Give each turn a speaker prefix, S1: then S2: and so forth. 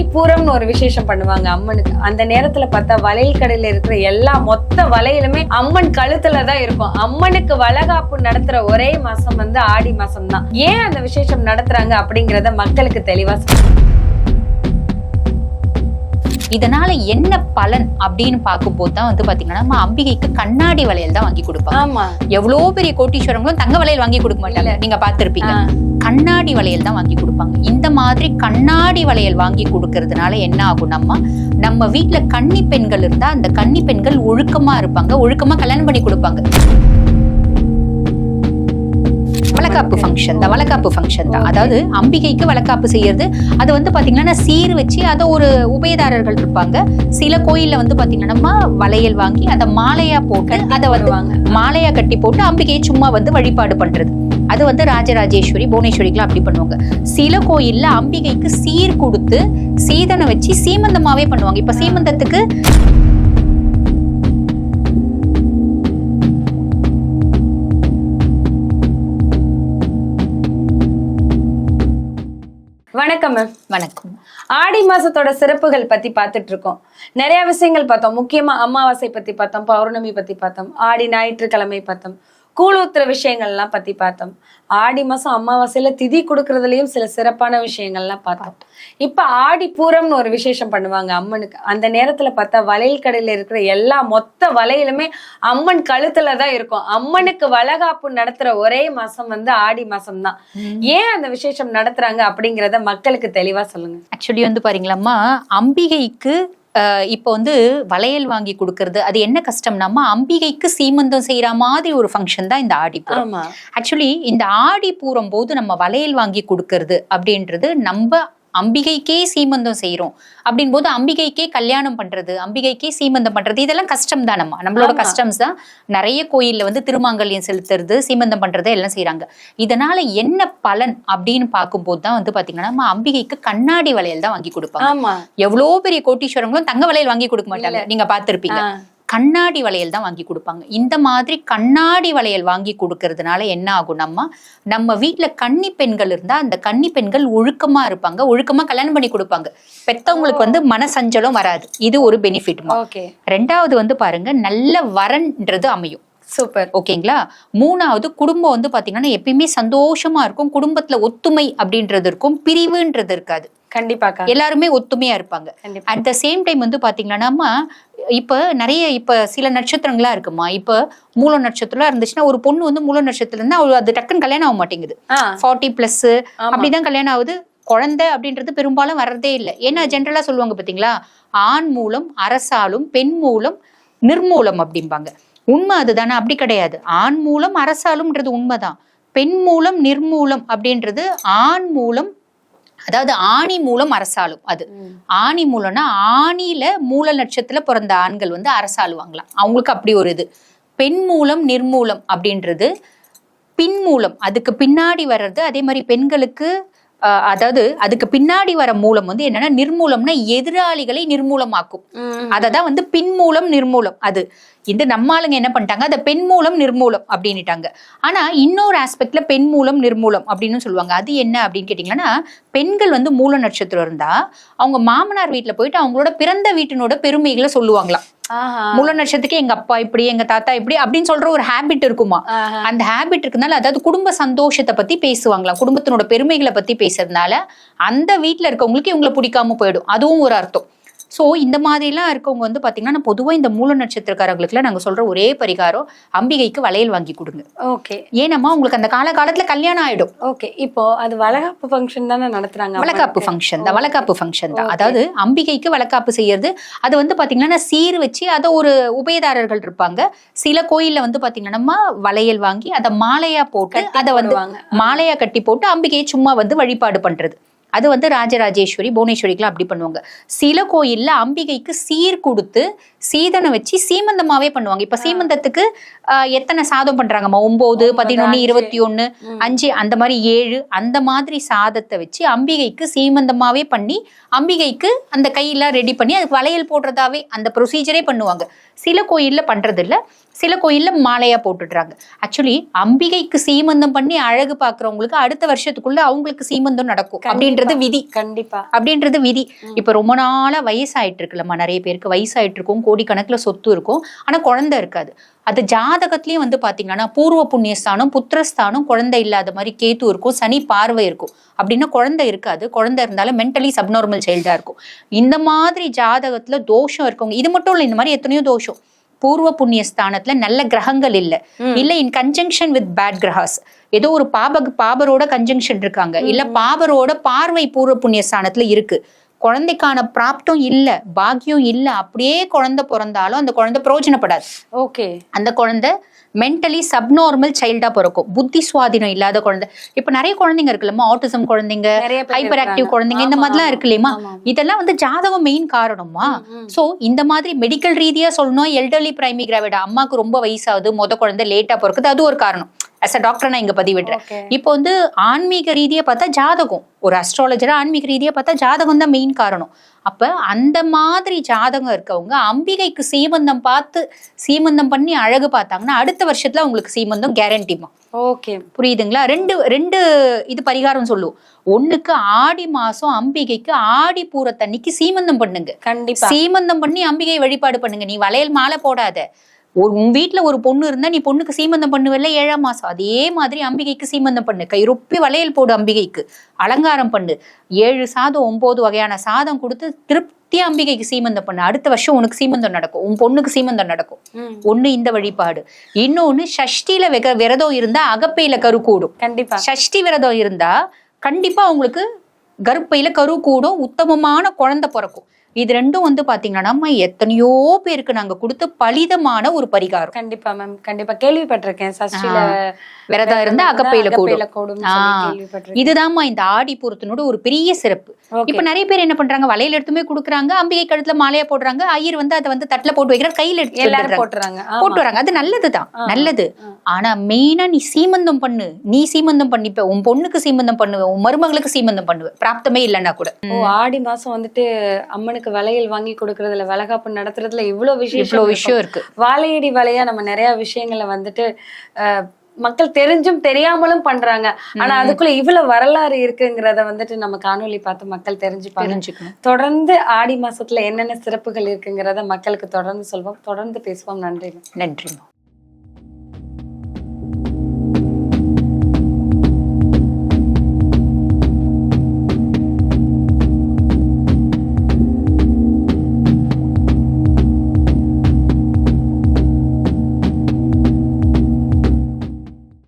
S1: ஆடி பூரம்னு ஒரு விசேஷம் பண்ணுவாங்க அம்மனுக்கு. அந்த நேரத்துல பார்த்தா வளையல் கடையில இருக்கிற எல்லா மொத்த வளையலுமே அம்மன் கழுத்துல தான் இருக்கும். அம்மனுக்கு வளகாப்பு நடத்துற ஒரே மாசம் வந்து ஆடி மாசம் தான் ஏன் அந்த விசேஷம் நடத்துறாங்க அப்படிங்கறத மக்களுக்கு தெளிவா சொல்லுங்க.
S2: இதனால என்ன பலன் அப்படின்னு பார்க்கும்போது தான் வந்து பாத்தீங்கன்னா நம்ம அம்பிகைக்கு கண்ணாடி வளையல் தான் வாங்கி கொடுப்பாங்க.
S1: ஆமா.
S2: எவ்வளோ பெரிய கோட்டீஸ்வரங்களும் தங்க வளையல் வாங்கி கொடுக்க மாட்டாங்க. நீங்க பார்த்திருப்பீங்க.
S1: ஆ.
S2: கண்ணாடி வளையல் தான் வாங்கி கொடுப்பாங்க. இந்த மாதிரி கண்ணாடி வளையல் வாங்கி கொடுக்கறதுனால என்ன ஆகும் நம்ம? நம்ம வீட்ல கன்னி பெண்கள் இருந்தா அந்த கன்னி பெண்கள் ஒழுக்கமா இருப்பாங்க. ஒழுக்கமா கல்யாணம் பண்ணி கொடுப்பாங்க. வளக்காப்பு ஃபங்க்ஷன் தான் வளக்காப்பு ஃபங்க்ஷன் தான். அதாவது அம்பிகைக்கு வளக்காப்பு செய்யறது. அது வந்து பாத்தீங்கன்னா சீர் வச்சு அதை ஒரு உபயதாரர்கள் இருப்பாங்க. சில கோயில்ல வந்து பாத்தீங்கன்னா நம்ம வளையல் வாங்கி அதை மாலையா போட்டு அதை வந்து மாலையா கட்டி போட்டு அம்பிகையை சும்மா வந்து வழிபாடு பண்றது. அது வந்து ராஜராஜேஸ்வரி புவனேஸ்வரிக்குலாம் அப்படி பண்ணுவாங்க. சில கோயில்ல அம்பிகைக்கு சீர் கொடுத்து சீதனை வச்சு சீமந்தமாவே பண்ணுவாங்க. இப்ப சீமந்தத்துக்கு
S1: வணக்கம் மேம்
S2: வணக்கம்.
S1: ஆடி மாசத்தோட சிறப்புகள் பத்தி பார்த்துட்டு இருக்கோம் நிறைய விஷயங்கள் பார்த்தோம். முக்கியமா அமாவாசை பத்தி பார்த்தோம் பௌர்ணமி பத்தி பார்த்தோம் ஆடி ஞாயிற்றுக்கிழமை பார்த்தோம். கூழூத்துற விஷயங்கள்லாம் பத்தி பார்த்தோம். ஆடி மாசம் அமாவாசையில திதி கொடுக்கறதுலயும் சில சிறப்பான விஷயங்கள்லாம் பார்த்தோம். இப்ப ஆடி பூரம்னு ஒரு விசேஷம் பண்ணுவாங்க அம்மனுக்கு. அந்த நேரத்துல பார்த்தா வளையல் கடையில இருக்கிற எல்லா மொத்த வளையலுமே அம்மன் கழுத்துல தான் இருக்கும். அம்மனுக்கு வளகாப்பு நடத்துற ஒரே மாசம் வந்து ஆடி மாசம் தான் ஏன் அந்த விசேஷம் நடத்துறாங்க அப்படிங்கறத மக்களுக்கு தெளிவா சொல்லுங்க.
S2: ஆக்சுவலி வந்து பாருங்களம்மா அம்பிகைக்கு இப்போ வந்து வளையல் வாங்கி கொடுக்கறது அது என்ன கஷ்டம்னாமா அம்பிகைக்கு சீமந்தம் செய்யற மாதிரி ஒரு ஃபங்க்ஷன் தான் இந்த ஆடிப்பூரம். ஆக்சுவலி இந்த ஆடி பூரம் போது நம்ம வளையல் வாங்கி கொடுக்கறது அப்படின்றது நம்ம அம்பிகைக்கே சீமந்தம் செய்றோம். அப்படின் போது அம்பிகைக்கே கல்யாணம் பண்றது அம்பிகைக்கே சீமந்தம் பண்றது இதெல்லாம் கஷ்டம் தானம்மா நம்மளோட
S1: ஆமா.
S2: கஷ்டம்ஸ் தான். நிறைய கோயில்ல வந்து திருமாங்கல்யம் செலுத்துறது சீமந்தம் பண்றது எல்லாம் செய்றாங்க. இதனால என்ன பலன் அப்படின்னு பார்க்கும்போது தான் வந்து பாத்தீங்கன்னா நம்ம அம்பிகைக்கு கண்ணாடி வளையல் தான் வாங்கி கொடுப்பாங்க.
S1: ஆமா.
S2: எவ்வளோ பெரிய கோட்டீஸ்வரங்களும் தங்க வளையல் வாங்கி கொடுக்க மாட்டாங்க. நீங்க பார்த்திருப்பீங்க.
S1: ஆ.
S2: கண்ணாடி வளையல் தான் வாங்கி கொடுப்பாங்க. இந்த மாதிரி கண்ணாடி வளையல் வாங்கி கொடுக்கறதுனால என்ன ஆகும் நம்ம நம்ம வீட்ல கன்னி பெண்கள் இருந்தா அந்த கன்னி பெண்கள் ஒழுக்கமா இருப்பாங்க. ஒழுக்கமா கல்யாணம் பண்ணி கொடுப்பாங்க. பெத்தவங்களுக்கு வந்து மனசஞ்சலம் வராது. இது ஒரு பெனிஃபிட்
S1: ஓகே.
S2: ரெண்டாவது வந்து பாருங்க நல்ல வரன்ன்றது அமையும்.
S1: சூப்பர்.
S2: ஓகேங்களா? மூணாவது குடும்பம் வந்து பாத்தீங்கன்னா எப்பயுமே சந்தோஷமா இருக்கும். குடும்பத்துல ஒத்துமை அப்படின்றது இருக்கும். பிரிவுன்றது இருக்காது.
S1: கண்டிப்பாக்கா
S2: எல்லாருமே ஒத்துமையா இருப்பாங்க. அட் த சேம் டைம் வந்து பாத்தீங்கன்னா நம்ம இப்ப நிறைய இப்ப சில நட்சத்திரங்களா இருக்குமா? இப்ப மூல நட்சத்திரம் இருந்துச்சுன்னா ஒரு பொண்ணு வந்து மூல நட்சத்திரம் இருந்தா அது டக்குன்னு கல்யாணம் ஆக மாட்டேங்குது. Forty plus. அப்படிதான் கல்யாணம் ஆகுது. குழந்தை அப்படின்றது பெரும்பாலும் வர்றதே இல்லை. ஏன்னா ஜென்ரலா சொல்லுவாங்க பாத்தீங்களா? ஆண் மூலம் அரசாலும் பெண் மூலம் நிர்மூலம் அப்படிம்பாங்க. உண்மை அதுதானே? அப்படி கிடையாது. ஆண் மூலம் அரசாலும்ன்றது உண்மைதான். பெண் மூலம் நிர்மூலம் அப்படின்றது ஆண் மூலம் அதாவது ஆணி மூலம் அரசாலும் அது. ஆணி மூலம்னா ஆணியில மூல நட்சத்திரத்துல பிறந்த ஆண்கள் வந்து அரசாளுவாங்களாம். அவங்களுக்கு அப்படி ஒரு இது. பெண் மூலம் நிர்மூலம் அப்படின்றது பின் மூலம். அதுக்கு பின்னாடி வர்றது அதே மாதிரி பெண்களுக்கு அதாவது அதுக்கு பின்னாடி வர மூலம் வந்து என்னன்னா நிர்மூலம்னா எதிராளிகளை நிர்மூலமாக்கும். அததான் வந்து பின் மூலம் நிர்மூலம். அது இந்த நம்ம ஆளுங்க என்ன பண்ணிட்டாங்க? அதை பெண் மூலம் நிர்மூலம் அப்படின்னுட்டாங்க. ஆனா இன்னொரு ஆஸ்பெக்ட்ல பெண் மூலம் நிர்மூலம் அப்படின்னு சொல்லுவாங்க. அது என்ன அப்படின்னு கேட்டீங்கன்னா பெண்கள் வந்து மூல நட்சத்திரம் இருந்தா அவங்க மாமனார் வீட்டுல போயிட்டு அவங்களோட பிறந்த வீட்டினோட பெருமைகளை சொல்லுவாங்களாம். மூல நட்சத்திரத்துக்கு எங்க அப்பா இப்படி எங்க தாத்தா இப்படி அப்படின்னு சொல்ற ஒரு ஹேபிட் இருக்குமா. அந்த ஹேபிட் இருக்கனால அதாவது குடும்ப சந்தோஷத்தை பத்தி பேசுவாங்களாம். குடும்பத்தினோட பெருமைகளை பத்தி பேசுறதுனால அந்த வீட்ல இருக்கவங்களுக்கு இவங்களை பிடிக்காம போயிடும். அதுவும் ஒரு அர்த்தம். சோ இந்த மாதிரிலாம் இருக்கவங்க வந்து பாத்தீங்கன்னா பொதுவா இந்த மூல நட்சத்திரக்காரங்களுக்குலாம் நாங்க சொல்ற ஒரே பரிகாரம் அம்பிகைக்கு வளையல் வாங்கி கொடுங்க.
S1: ஓகே
S2: ஏனம்மா உங்களுக்கு அந்த கால காலத்துல கல்யாணம் ஆயிடும்.
S1: ஓகே இப்போ அது வளகாப்பு ஃபங்க்ஷன் தானே நடத்துறாங்க
S2: வளக்காப்பு? ஃபங்க்ஷன் தான் வளக்காப்பு ஃபங்க்ஷன் தான். அதாவது அம்பிகைக்கு வளக்காப்பு செய்யறது. அது வந்து பாத்தீங்கன்னா சீர் வச்சு அதை ஒரு உபயதாரர்கள் இருப்பாங்க. சில கோயில்ல வந்து பாத்தீங்கன்னா நம்ம வளையல் வாங்கி அதை மாலையா போட்டு அதை வந்து
S1: போடுவாங்க.
S2: மாலையா கட்டி போட்டு அம்பிகையை சும்மா வந்து வழிபாடு பண்றது. அது வந்து ராஜராஜேஸ்வரி புவனேஸ்வரிக்குலாம் அப்படி பண்ணுவாங்க. சில கோயில்ல அம்பிகைக்கு சீர் கொடுத்து சீதனை வச்சு சீமந்தமாவே பண்ணுவாங்க. இப்ப சீமந்தத்துக்கு எத்தனை சாதம் பண்றாங்கம்மா ஒன்பது பதினொன்னு
S1: அஞ்சு.
S2: இருபத்தி
S1: ம்.
S2: அஞ்சு அந்த மாதிரி ஏழு அந்த மாதிரி சாதத்தை வச்சு அம்பிகைக்கு சீமந்தமாவே பண்ணி அம்பிகைக்கு அந்த கையெல்லாம் ரெடி பண்ணி அதுக்கு வளையல் போடுறதாவே அந்த ப்ரொசீஜரே பண்ணுவாங்க. சில கோயில்ல பண்றது இல்ல சில கோயில்ல மாலையா போட்டுடுறாங்க. ஆக்சுவலி அம்பிகைக்கு சீமந்தம் பண்ணி அழகு பாக்குறவங்களுக்கு அடுத்த வருஷத்துக்குள்ள அவங்களுக்கு சீமந்தம் நடக்கும் அப்படின்றது விதி.
S1: கண்டிப்பா.
S2: அப்படின்றது விதி. இப்ப ரொம்ப நாளா வயசாயிட்டு இருக்குல்லம்மா நிறைய பேருக்கு வயசாயிட்டு இருக்கும் கோடிக்கணக்குல சொத்து இருக்கும் ஆனா குழந்தை இருக்காது. அது ஜாதகத்திலயும் வந்து பாத்தீங்கன்னா பூர்வ புண்ணியஸ்தானம் புத்திரஸ்தானம் குழந்தை இல்லாத மாதிரி கேத்து இருக்கும் சனி பார்வை இருக்கும். அப்படின்னா குழந்தை இருக்காது. குழந்தை இருந்தாலும் மென்டலி சப்நார்மல் சைல்டா இருக்கும். இந்த மாதிரி ஜாதகத்துல தோஷம் இருக்கவங்க இது மட்டும் இல்ல இந்த மாதிரி எத்தனையோ தோஷம். பூர்வ புண்ணிய ஸ்தானத்துல நல்ல கிரகங்கள் இல்ல. இல்ல இன் கன்ஜங்ஷன் வித் பேட் கிரகாஸ் ஏதோ ஒரு பாப பாபரோட கன்ஜங்ஷன் இருக்காங்க. இல்ல பாபரோட பார்வை பூர்வ புண்ணிய ஸ்தானத்துல இருக்கு. குழந்தைக்கான பிராப்தம் இல்ல பாக்கியம் இல்ல அப்படியே குழந்தை பிறந்தாலும் அந்த குழந்தை பிரயோஜனப்படாது
S1: ஓகே
S2: அந்த குழந்தை மென்டலி சப்நார்மல் சைல்டா பிறக்கும் புத்தி சுவாதீனம் இல்லாத குழந்தை இப்ப நிறைய குழந்தைங்க இருக்குல்லம்மா ஆட்டிசம் குழந்தைங்க ஹைப்பர் ஆக்டிவ். குழந்தைங்க இந்த மாதிரிலாம்
S1: ஆமா.
S2: இருக்கு இல்லையமா
S1: ஆமா.
S2: இதெல்லாம் வந்து ஜாதகம் மெயின் காரணமா. சோ இந்த மாதிரி மெடிக்கல் ரீதியா சொல்லணும் எல்டர்லி பிரைமி கிராவிட அம்மாக்கு ரொம்ப வயசாகுது முத குழந்தை லேட்டா பிறக்குது அது ஒரு காரணம் அஸ் அ டாக்டர் நான் இங்க பதிவிடுறேன். இப்போ வந்து ஆன்மீக ரீதியா பார்த்தா ஜாதகம். ஒரு அஸ்ட்ராலஜரா ஆன்மீக ரீதியா பார்த்தா ஜாதகம் தான் மெயின் காரணம். அப்ப அந்த மாதிரி ஜாதகம் இருக்கவங்க அம்பிகைக்கு சீமந்தம் பார்த்து சீமந்தம் பண்ணி அழகு பார்த்தாங்கன்னா அடுத்த வருஷத்துல உங்களுக்கு சீமந்தம் கேரண்டிமா
S1: ஓகே
S2: புரியுதுங்களா? ரெண்டு ரெண்டு இது பரிகாரம் சொல்லுவோம். ஒண்ணுக்கு ஆடி மாசம் அம்பிகைக்கு ஆடி பூரத்தன்னைக்கு சீமந்தம் பண்ணுங்க.
S1: கண்டிப்பா.
S2: சீமந்தம் பண்ணி அம்பிகை வழிபாடு பண்ணுங்க. நீ வளையல் மாலை போடாத. ஒரு உன் வீட்ல ஒரு பொண்ணு இருந்தா நீ பொண்ணுக்கு சீமந்தம் பண்ணுவல்ல? ஏழாம் மாசம். அதே மாதிரி அம்பிகைக்கு சீமந்தம் பண்ணு. கைரொப்பி வளையல் போடு அம்பிகைக்கு. அலங்காரம் பண்ணு. ஏழு சாதம் ஒன்பது வகையான சாதம் கொடுத்து திருப்தியா அம்பிகைக்கு சீமந்தம் பண்ணு. அடுத்த வருஷம் உனக்கு சீமந்தம் நடக்கும். உன் பொண்ணுக்கு சீமந்தம் நடக்கும். ஒண்ணு இந்த வழிபாடு. இன்னொன்னு சஷ்டியில வெக விரதம் இருந்தா அகப்பையில கரு கூடும்.
S1: கண்டிப்பா.
S2: சஷ்டி விரதம் இருந்தா கண்டிப்பா உங்களுக்கு கருப்பையில கரு கூடும். உத்தமமான குழந்தை பிறக்கும். இது ரெண்டும் வந்து பாத்தீங்கன்னா நம்ம எத்தனையோ பேருக்கு நாங்க கொடுத்த பலிதமான ஒரு பரிகாரம்.
S1: கண்டிப்பா மேம் கண்டிப்பா கேள்விப்பட்டிருக்கேன். சஷ்டில
S2: விரதம் இருந்தா அகப்பையில கூடும் இதுதாம்மா இந்த ஆடி பூரத்தினோட ஒரு பெரிய சிறப்பு. இப்ப நிறைய பேர் என்ன பண்றாங்க? வளையல் எடுத்துமே கொடுக்குறாங்க. அம்பிகை கழுத்துல மாலையா போடுறாங்க. ஐயர் வந்து அதை வந்து தட்டுல போட்டு வைக்கிற கையில எடுத்து
S1: எல்லாரும். போட்டுறாங்க.
S2: போட்டு வராங்க அது நல்லதுதான். நல்லது. ஆனா மெயினா நீ சீமந்தம் பண்ணு. நீ சீமந்தம் பண்ணிப்ப. உன் பொண்ணுக்கு சீமந்தம் பண்ணுவ. உன் மருமகளுக்கு சீமந்தம் பண்ணுவ. பிராப்தமே இல்லைன்னா கூட.
S1: ஆடி மாசம் வந்துட்டு அம்மனுக்கு வளையல் வாங்கி கொடுக்கறதுல வளகாப்பு நடத்துறதுல இவ்வளவு விஷயம்
S2: இவ்வளவு விஷயம் இருக்கு.
S1: வாழையடி வலையா நம்ம நிறைய விஷயங்களை வந்துட்டு மக்கள் தெரிஞ்சும் தெரியாமலும் பண்றாங்க. ஆனா அதுக்குள்ள இவ்வளவு வரலாறு இருக்குங்கிறத வந்துட்டு நம்ம காணொளி பார்த்து மக்கள் தெரிஞ்சுப்பாங்க.
S2: தெரிஞ்சுக்கணும்.
S1: தொடர்ந்து ஆடி மாசத்துல என்னென்ன சிறப்புகள் இருக்குங்கிறத மக்களுக்கு தொடர்ந்து சொல்வோம். தொடர்ந்து பேசுவோம். நன்றி.
S2: நன்றிம்மா.